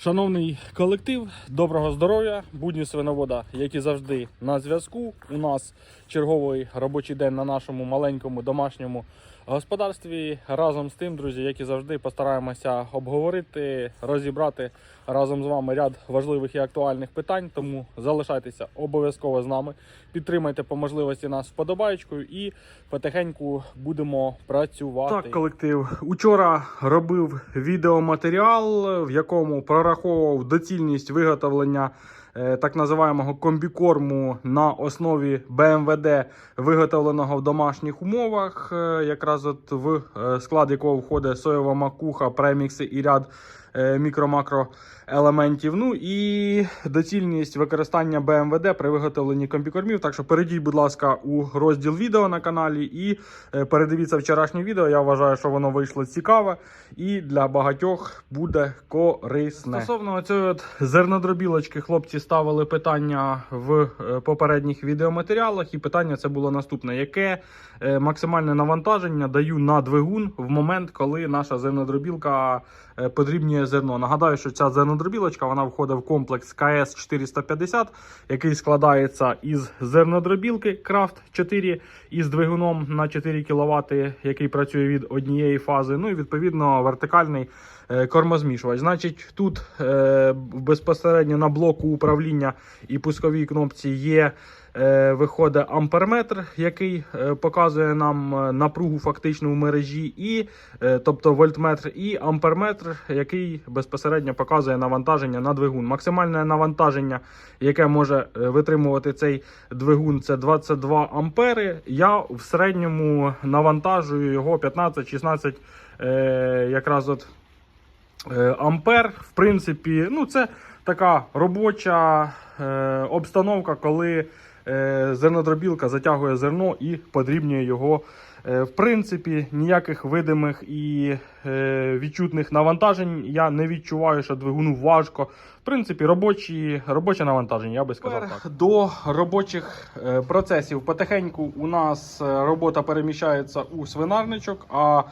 Шановний колектив, доброго здоров'я, будні свиновода, як і завжди на зв'язку. У нас черговий робочий день на нашому маленькому домашньому господарстві. Разом з тим, друзі, як і завжди, постараємося обговорити, розібрати разом з вами ряд важливих і актуальних питань. Тому залишайтеся обов'язково з нами. Підтримайте по можливості нас вподобаєчкою і потихеньку будемо працювати. Так, колектив. Учора робив відеоматеріал, в якому прораховував доцільність виготовлення так називаємого комбікорму на основі БМВД, виготовленого в домашніх умовах. Е, Якраз от в е, склад якого входить соєва макуха, премікси і ряд е, мікро-макро елементів. Ну і доцільність використання БМВД при виготовленні комбікормів. Так що перейдіть, будь ласка, у розділ відео на каналі і е, передивіться вчорашнє відео. Я вважаю, що воно вийшло цікаве і для багатьох буде корисне. Стосовно цієї зернодробілочки, хлопці ставили питання в е, попередніх відеоматеріалах, і питання це було наступне: яке е, максимальне навантаження даю на двигун в момент, коли наша зернодробілка е, подрібнює зерно. Нагадаю, що ця зернодробілочка вона входить в комплекс КС 450, який складається із зернодробілки Крафт 4 із двигуном на 4 кВт, який працює від однієї фази. Ну і відповідно вертикальний е, кормозмішувач. Значить, тут е, безпосередньо на блоку управління і пусковій кнопці є. Е, Виходить амперметр, який е, показує нам е, напругу фактично в мережі, і тобто вольтметр, і амперметр, який безпосередньо показує навантаження на двигун. Максимальне навантаження, яке може витримувати цей двигун, це 22 ампери. Я в середньому навантажую його 15-16 е, якраз от ампер. В принципі, ну це така робоча е, обстановка, коли зернодробілка затягує зерно і подрібнює його. Е, в принципі, ніяких видимих і е, відчутних навантажень я не відчуваю, що двигуну важко. В принципі, робочі, робоче навантаження, я би сказав так. До робочих е, процесів потихеньку у нас робота переміщається у свинарничок, а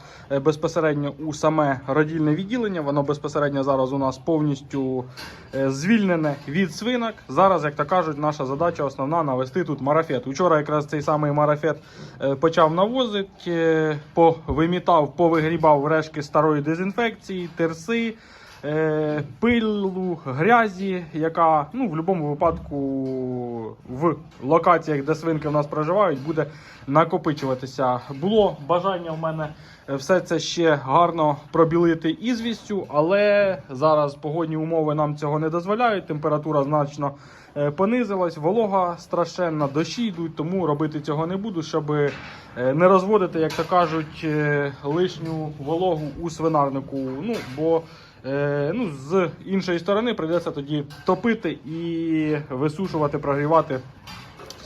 безпосередньо у саме родільне відділення. Воно безпосередньо зараз у нас повністю звільнене від свинок. Зараз, як то кажуть, наша задача основна навести тут марафет. Учора якраз цей самий марафет почав навозити, е, повимітав, повигрібав решки старої дезінфекції, терси. е, Пилу, грязі, яка ну, в будь-якому випадку в локаціях, де свинки в нас проживають, буде накопичуватися. Було бажання в мене все це ще гарно пробілити ізвістю, але зараз погодні умови нам цього не дозволяють. Температура значно е, понизилась, волога страшенна, дощі йдуть, тому робити цього не буду, щоб е, не розводити, як то кажуть, е, лишню вологу у свинарнику. Ну, бо е, ну, з іншої сторони прийдеться тоді топити і висушувати, прогрівати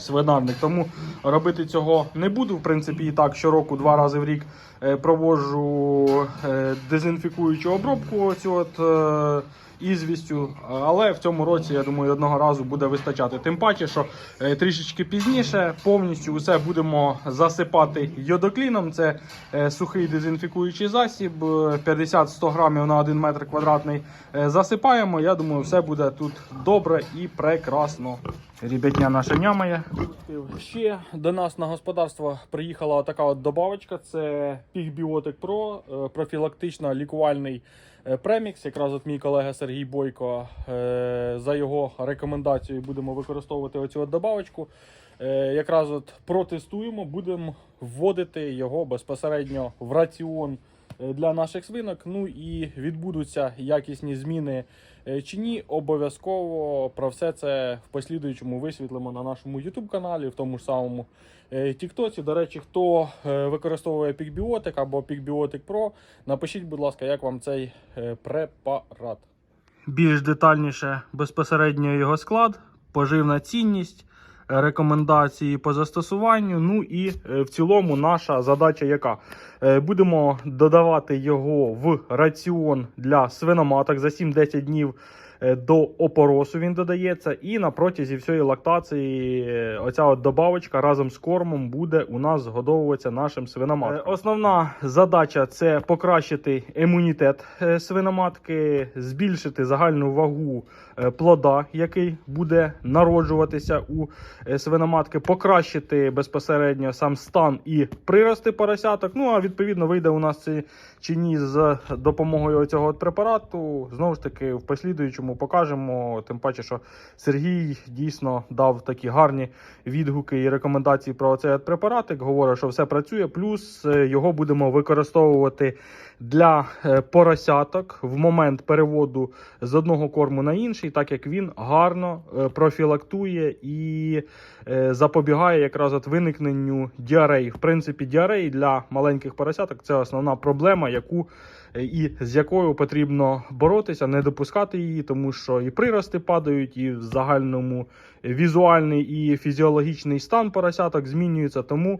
свинарник. Тому робити цього не буду. В принципі, і так щороку два рази в рік е, проводжу е, дезінфікуючу обробку Цього. Ізвістю. Але в цьому році, я думаю, одного разу буде вистачати. Тим паче, що е, трішечки пізніше повністю усе будемо засипати йодокліном. Це е, сухий дезінфікуючий засіб, е, 50-100 грамів на 1 метр квадратний е, засипаємо. Я думаю, все буде тут добре і прекрасно. Ребятня наша нямає. Ще до нас на господарство приїхала така от добавочка. Це Пігбіотик е, профілактично лікувальний е, премікс. Якраз от мій колега Сергій Бойко е, за його рекомендацією будемо використовувати оцю добавочку. Е, Якраз от протестуємо, будемо вводити його безпосередньо в раціон е, для наших свинок. Ну і відбудуться якісні зміни чи ні. Обов'язково про все це в послідуючому висвітлимо на нашому YouTube каналі, в тому ж самому Тіктоці. До речі, хто використовує Пікбіотик або Пікбіотик Pro, напишіть, будь ласка, як вам цей препарат. Більш детальніше безпосередньо його склад, поживна цінність. Рекомендації по застосуванню. Ну і е, в цілому наша задача яка? Е, Будемо додавати його в раціон для свиноматок за 7-10 днів е, до опоросу він додається. І на протязі всієї лактації е, оця от добавочка разом з кормом буде у нас згодовуватися нашим свиноматкам. Е, Основна задача це покращити імунітет е, свиноматки, збільшити загальну вагу е, плода, який буде народжуватися у е, свиноматки, покращити безпосередньо сам стан і прирости поросяток. Ну а відповідно вийде у нас чи ні з допомогою цього препарату. Знову ж таки, в послідуючому покажемо. Тим паче, що Сергій дійсно дав такі гарні відгуки і рекомендації про цей препаратик. Говорить, що все працює. Плюс е, його будемо використовувати для е, поросяток в момент переводу з одного корму на інший, так як він гарно е, профілактує і запобігає якраз от виникненню діареї. В принципі, діареї для маленьких поросяток це основна проблема, яку і з якою потрібно боротися, не допускати її, тому що і прирости падають, і в загальному візуальний і фізіологічний стан поросяток змінюється. Тому,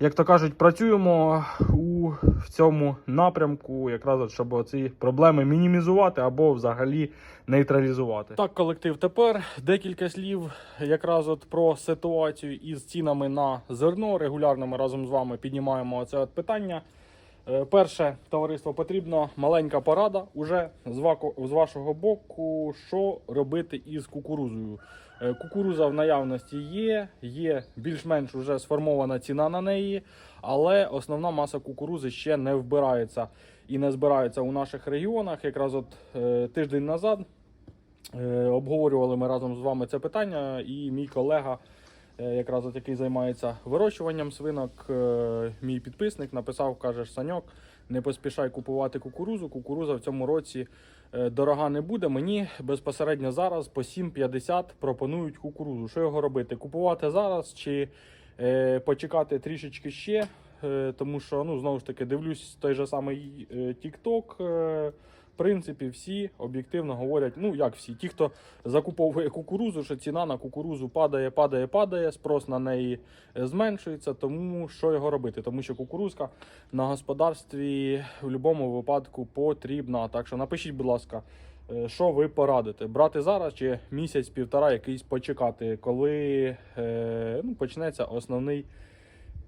як то кажуть, працюємо у в цьому напрямку, якраз щоб ці проблеми мінімізувати або взагалі нейтралізувати. Так, колектив, тепер декілька слів якраз от про ситуацію із цінами на зерно. Регулярно ми разом з вами піднімаємо це от питання. Е, Перше, товариство, потрібно маленька порада уже з вашого боку, що робити із кукурузою. Е, Кукуруза в наявності є, є більш-менш вже сформована ціна на неї, але основна маса кукурузи ще не вбирається і не збирається у наших регіонах. Якраз от е, тиждень назад обговорювали ми разом з вами це питання, і мій колега якраз от який займається вирощуванням свинок, е, мій підписник написав, каже, Саньок, не поспішай купувати кукурузу. Кукуруза в цьому році е, дорога не буде. Мені безпосередньо зараз по 7,50 пропонують кукурузу. Що його робити? Купувати зараз чи е, почекати трішечки ще? Е, тому що ну знову ж таки дивлюсь той же самий е, TikTok. Принципі, всі об'єктивно говорять, ну як всі, ті, хто закуповує кукурузу, що ціна на кукурузу падає, падає, падає, спрос на неї е, зменшується. Тому що його робити? Тому що кукурузка на господарстві в будь-якому випадку потрібна. Так що напишіть, будь ласка, е, що ви порадите? Брати зараз чи місяць-півтора якийсь почекати, коли е, ну, почнеться основний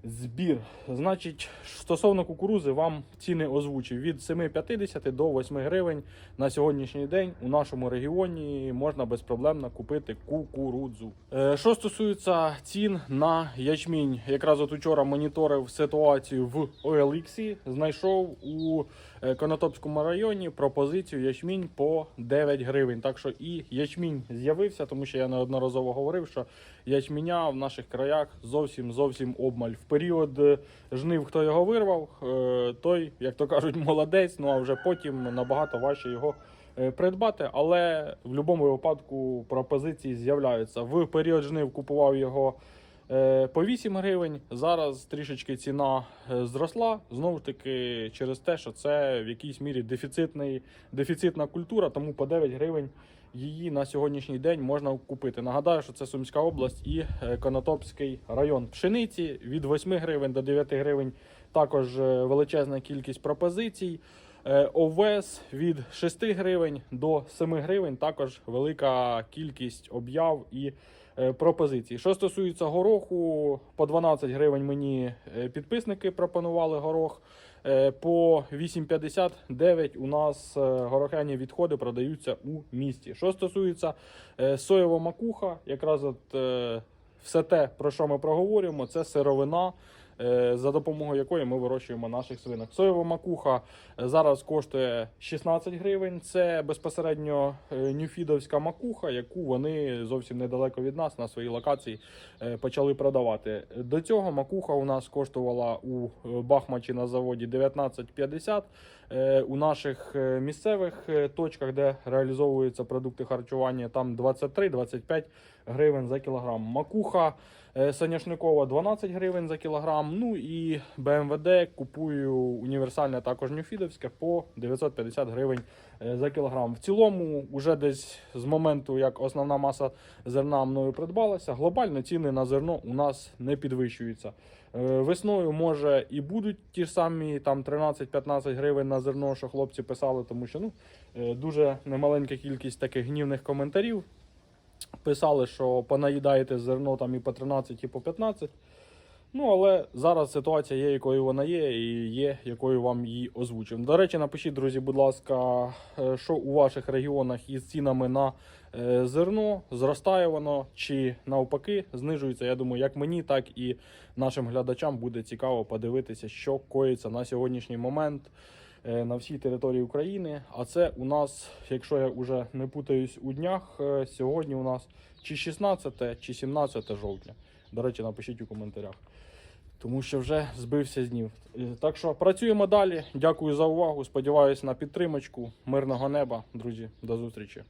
збір. Значить, стосовно кукурузи, вам ціни озвучив від 7,50 до 8 гривень на сьогоднішній день у нашому регіоні можна безпроблемно купити кукурудзу. Е, Що стосується цін на ячмінь, якраз от учора моніторив ситуацію в OLX, знайшов у е, Конотопському районі пропозицію ячмінь по 9 гривень. Так що і ячмінь з'явився, тому що я неодноразово говорив, що ячменя в наших краях зовсім зовсім обмаль. В період е, жнив, хто його вирвав, е, той, як то кажуть, молодець. Ну а вже потім набагато важче його е, придбати. Але в будь-якому випадку пропозиції з'являються. В період жнив купував його. Е, По 8 гривень зараз трішечки ціна е, зросла. Знову ж таки, через те, що це в якійсь мірі дефіцитний, дефіцитна культура, тому по 9 гривень її на сьогоднішній день можна купити. Нагадаю, що це Сумська область і е, Конотопський район. Пшениці від 8 гривень до 9 гривень також величезна кількість пропозицій. Е, Овес від 6 гривень до 7 гривень також велика кількість об'яв і е, пропозицій. Що стосується гороху, по 12 гривень мені е, підписники пропонували горох. По 8,59 у нас горохяні відходи продаються у місті. Що стосується соєва макуха, якраз от все те, про що ми проговорюємо, це сировина, за допомогою якої ми вирощуємо наших свинок. Соєва макуха е, зараз коштує 16 гривень. Це безпосередньо е, нюфідовська макуха, яку вони зовсім недалеко від нас на своїй локації е, почали продавати. До цього макуха у нас коштувала у е, Бахмачі на заводі 19,50. Е, У наших е, місцевих е, точках, де реалізовуються продукти харчування, там 23-25 гривень за кілограм. Макуха е, соняшникова 12 гривень за кілограм. Ну і БМВД купую універсальне також нюфідовське по 950 гривень е, за кілограм. В цілому, уже десь з моменту, як основна маса зерна мною придбалася, глобально ціни на зерно у нас не підвищуються. Е, Весною може і будуть ті ж самі там 13-15 гривень на зерно, що хлопці писали, тому що ну, е, дуже немаленька кількість таких гнівних коментарів. Писали, що понаїдаєте зерно там і по 13, і по 15. Ну, але зараз ситуація є, якою вона є, і є, якою вам її озвучив. До речі, напишіть, друзі, будь ласка, е, що у ваших регіонах із цінами на е, зерно, зростає воно чи навпаки знижується. Я думаю, як мені, так і нашим глядачам буде цікаво подивитися, що коїться на сьогоднішній момент на всій території України. А це у нас, якщо я вже не путаюсь у днях, е, сьогодні у нас чи 16, чи 17 жовтня. До речі, напишіть у коментарях. Тому що вже збився з днів. Е, Так що працюємо далі. Дякую за увагу. Сподіваюся на підтримочку. Мирного неба, друзі. До зустрічі.